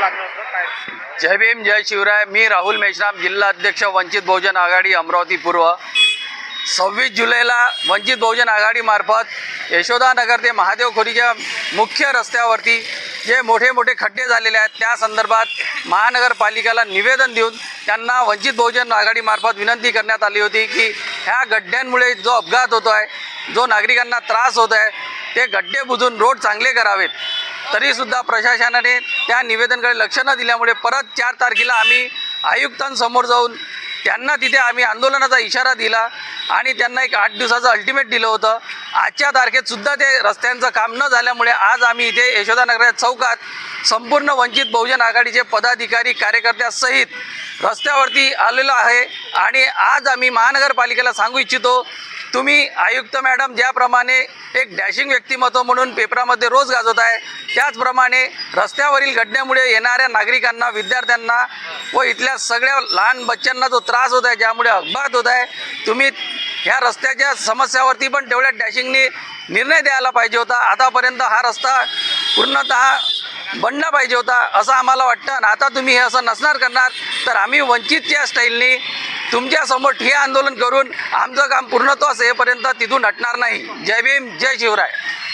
लागलं होतं काय? जय भीम जय शिवराय. मी राहुल मेश्राम जिल्हा अध्यक्ष वंचित बहुजन आघाडी अमरावती पूर्व. सव्वीस जुलैला वंचित बहुजन आघाडीमार्फत यशोदानगर ते महादेव खोरीच्या मुख्य रस्त्यावरती जे मोठे मोठे खड्डे झालेले आहेत त्या संदर्भात महानगरपालिकेला निवेदन देऊन त्यांना वंचित बहुजन आघाडीमार्फत विनंती करण्यात आली होती की ह्या गड्ड्यांमुळे जो अपघात होतो आहे जो नागरिकांना त्रास होत आहे ते गड्डे बुजून रोड चांगले करावेत. तरीसुद्धा प्रशासनाने त्या निवेदनकडे लक्ष न दिल्यामुळे परत चार तारखेला आम्ही आयुक्तांसमोर जाऊन त्यांना तिथे आम्ही आंदोलनाचा इशारा दिला आणि त्यांना एक आठ दिवसाचं अल्टिमेट दिलं होतं. आजच्या तारखेतसुद्धा ते रस्त्यांचं काम न झाल्यामुळे आज आम्ही इथे यशोदानगर चौकात संपूर्ण वंचित बहुजन आघाडीचे पदाधिकारी कार्यकर्त्यासहित रस्त्यावरती आलेलो आहे. आणि आज आम्ही महानगरपालिकेला सांगू इच्छितो तुम्ही आयुक्त मॅडम ज्याप्रमाणे एक डॅशिंग व्यक्तिमत्व म्हणून पेपरामध्ये रोज गाजवत आहे त्याचप्रमाणे रस्त्यावरील घडण्यामुळे येणाऱ्या नागरिकांना विद्यार्थ्यांना व इथल्या सगळ्या लहान बच्चांना जो त्रास होत आहे ज्यामुळे अपघात होत आहे तुम्ही ह्या रस्त्याच्या समस्यावरती पण तेवढ्या डॅशिंगने निर्णय द्यायला पाहिजे होता. आतापर्यंत हा रस्ता पूर्णतः बनला पाहिजे होता असं आम्हाला वाटतं. आणि आता तुम्ही हे असं नसणार करणार तर आम्ही वंचितच्या स्टाईलनी तुमच्यासमोर ठिय्या आंदोलन करून आमचं काम पूर्णत्वास येईपर्यंत तिथून हटणार नाही. जय भीम जय शिवराय.